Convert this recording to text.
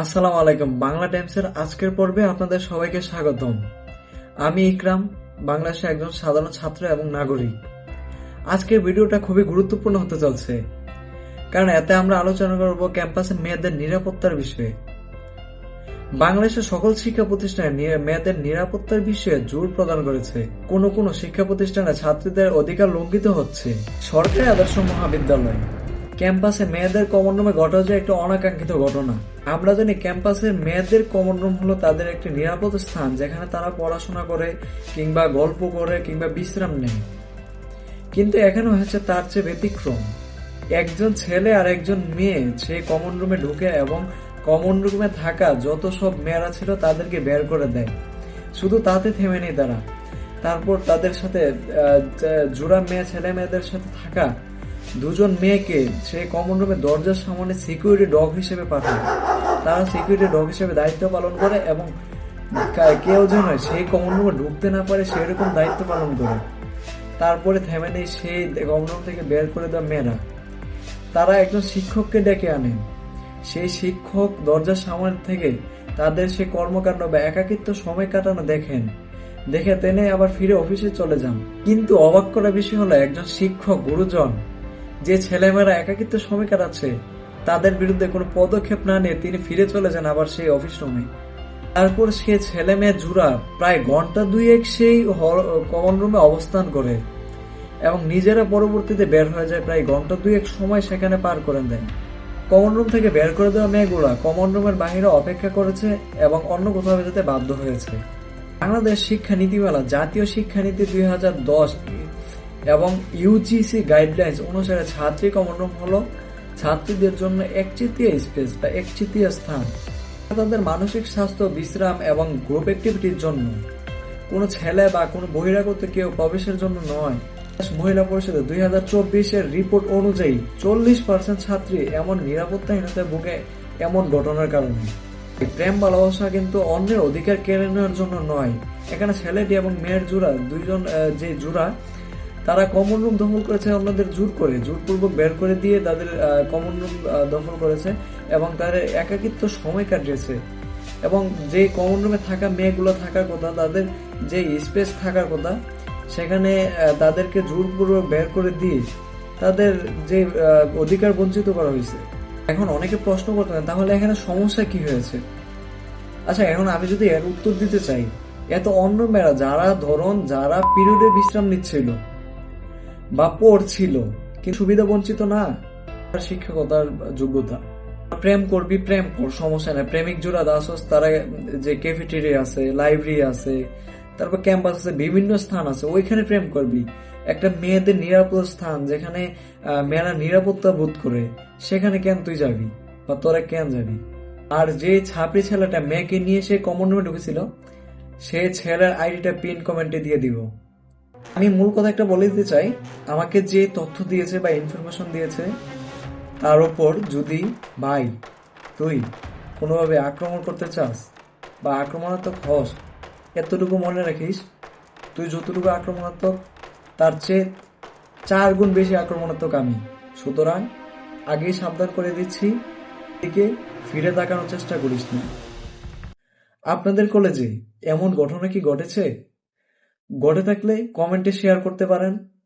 আসসালামু আলাইকুম, বাংলা টাইমসের আজকের পর্বে আপনাদের সবাইকে স্বাগতম। আমি ইকরাম, বাংলাদেশের একজন সাধারণ ছাত্র এবং নাগরিক। আজকের ভিডিওটা খুবই গুরুত্বপূর্ণ হতে চলছে। কারণ এতে আমরা আলোচনা করব ক্যাম্পাসে মেয়েদের নিরাপত্তার বিষয়ে। বাংলাদেশের সকল শিক্ষা প্রতিষ্ঠানে মেয়েদের নিরাপত্তার বিষয়ে জোর প্রদান করেছে। কোন কোন শিক্ষা প্রতিষ্ঠানে ছাত্রীদের অধিকার লঙ্ঘিত হচ্ছে। সরকারি আদর্শ মহাবিদ্যালয়। ক্যাম্পাসে মেয়েদের কমন রুমে ঘটা যায় একটা অনাকাঙ্ক্ষিত ঘটনা। আমরা জানি ক্যাম্পাসের মেয়েদের কমন রুম হলো তাদের একটি নিরাপদ স্থান, যেখানে তারা পড়াশোনা করে কিংবা গল্প করে কিংবা বিশ্রাম নেয়। কিন্তু এখানে হচ্ছে তার চেয়ে ব্যতিক্রম। একজন ছেলে আর একজন মেয়ে, সে কমন রুমে ঢুকে এবং কমন রুমে থাকা যত সব মেয়েরা ছিল তাদেরকে বের করে দেয়। শুধু তাতে থেমে নেই তারা। তারপর তাদের সাথে জোড়া মেয়ে, ছেলে মেয়েদের সাথে থাকা দুজন মেয়েকে সেই কমন রুমে দরজার সামনে সিকিউরিটি ডগ হিসেবে পাঠায়। তারা সিকিউরিটি ডগ হিসেবে দায়িত্ব পালন করে এবং কেউ যেন সেই কমন রুমে ঢুকতে না পারে, সেরকম দায়িত্ব পালন করে। তারপরে থেমে নেই সেই কমন রুম থেকে বের করে দেওয়া মেয়েরা। তারা একজন শিক্ষককে ডেকে আনেন সেই শিক্ষক দরজার সামনে থেকে তাদের সে কর্মকাণ্ড বা একাকিত্ব সময় কাটানো দেখেন। দেখে তেনে আবার ফিরে অফিসে চলে যান। কিন্তু অবাক করা বিষয় হলো একজন শিক্ষক, গুরুজন, যে ছেলেমেয়েরা একাকিত্ব সময় কাটাচ্ছে, তাদের বিরুদ্ধে কোনো পদক্ষেপ না নিয়ে তিনি ফিরে চলে যান আবার সেই অফিস রুমে। তারপর সে ছেলে মেয়ে জুড়া প্রায় ঘণ্টা দুয়েক সেই কমন রুমে অবস্থান করে এবং নিজেরা পরবর্তীতে বের হয়ে যায় প্রায় ঘণ্টা দুয়েক সময় সেখানে পার করে দেয়। কমন রুম থেকে বের করে দেওয়া মেয়েগুলা কমন রুমের বাহিরে অপেক্ষা করেছে এবং অন্য কোথাও যেতে বাধ্য হয়েছে। বাংলাদেশ শিক্ষা নীতিমালা জাতীয় শিক্ষানীতি দুই হাজার দশ এবং ইউজিসি গাইডলাইন্স অনুসারে ছাত্রী কমন রুম হলো ছাত্রীদের জন্য একচেটিয়া স্পেস বা একচেটিয়া স্থান। তাদের মানসিক স্বাস্থ্য, বিশ্রাম এবং গ্রুপ অ্যাক্টিভিটির জন্য। কোনো ছেলে বা কোনো বহিরাগত কেউ প্রবেশের জন্য নয়। মহিলা পরিষদের দুই হাজার চব্বিশের রিপোর্ট অনুযায়ী চল্লিশ পার্সেন্ট ছাত্রী এমন নিরাপত্তাহীনতায় ভুগে এমন ঘটনার কারণে। প্রেম ভালোবাসা কিন্তু অন্যের অধিকার কেড়ে নেওয়ার জন্য নয়। এখানে ছেলেটি এবং মেয়ের জোড়া দুইজন যে জোড়া, তারা কমন রুম দখল করেছে অন্যদের জোর করে জোরপূর্বক বের করে দিয়ে তাদের কমন রুম দখল করেছে এবং তাদের একাকিত্ব সময় কাটিয়েছে। এবং যে কমন রুমে থাকা মেয়েগুলো থাকার কথা, তাদের যে স্পেস থাকার কথা সেখানে তাদেরকে জোরপূর্বক বের করে দিয়ে তাদের যে অধিকার বঞ্চিত করা হয়েছে। এখন অনেকে প্রশ্ন করতেন তাহলে এখানে সমস্যা কি হয়েছে? আচ্ছা এখন আমি যদি এর উত্তর দিতে চাই, এত অন্য মেয়েরা যারা ধরুন, যারা পিরিয়ডে বিশ্রাম নিচ্ছিল বা পড়ছিল, কিন্তু সুবিধা বঞ্চিত না, তার শিক্ষকতার যোগ্যতা। প্রেম করবি প্রেম কর, সমস্যা নাই। প্রেমিক জোড়া দাসস তারা যে ক্যাফেটেরিয়া আছে লাইব্রেরি আছে তারপর ক্যাম্পাস আছে, বিভিন্ন স্থান আছে, ওইখানে প্রেম করবি। একটা মেয়েদের নিরাপদ স্থান যেখানে মেয়েরা নিরাপত্তা বোধ করে, সেখানে কেন তুই যাবি বা তোরা কেন যাবি? আর যে ছাপড়ি ছেলেটা মেয়েকে নিয়ে সে কমন রুমে ঢুকেছিল, সে ছেলের আইডিটা পিন কমেন্টে দিয়ে দিব। আমি মূল কথা একটা বলে দিতে চাই, আমাকে যে তথ্য দিয়েছে বা ইনফরমেশন দিয়েছে, তার উপর যদি ভাই, তুই কোনোভাবে আক্রমণ করতে চাস বা আক্রমণাত্মক হস এতটুকু মনে রাখিস, তুই যতটুকু আক্রমণাত্মক, তার চেয়ে চার গুণ বেশি আক্রমণাত্মক আমি। সুতরাং, আগেই সাবধান করে দিচ্ছি দিকে ফিরে তাকানোর চেষ্টা করিস না। আপনাদের কলেজে এমন ঘটনা কি ঘটেছে? ঘটে থাকলে কমেন্টে শেয়ার করতে পারেন।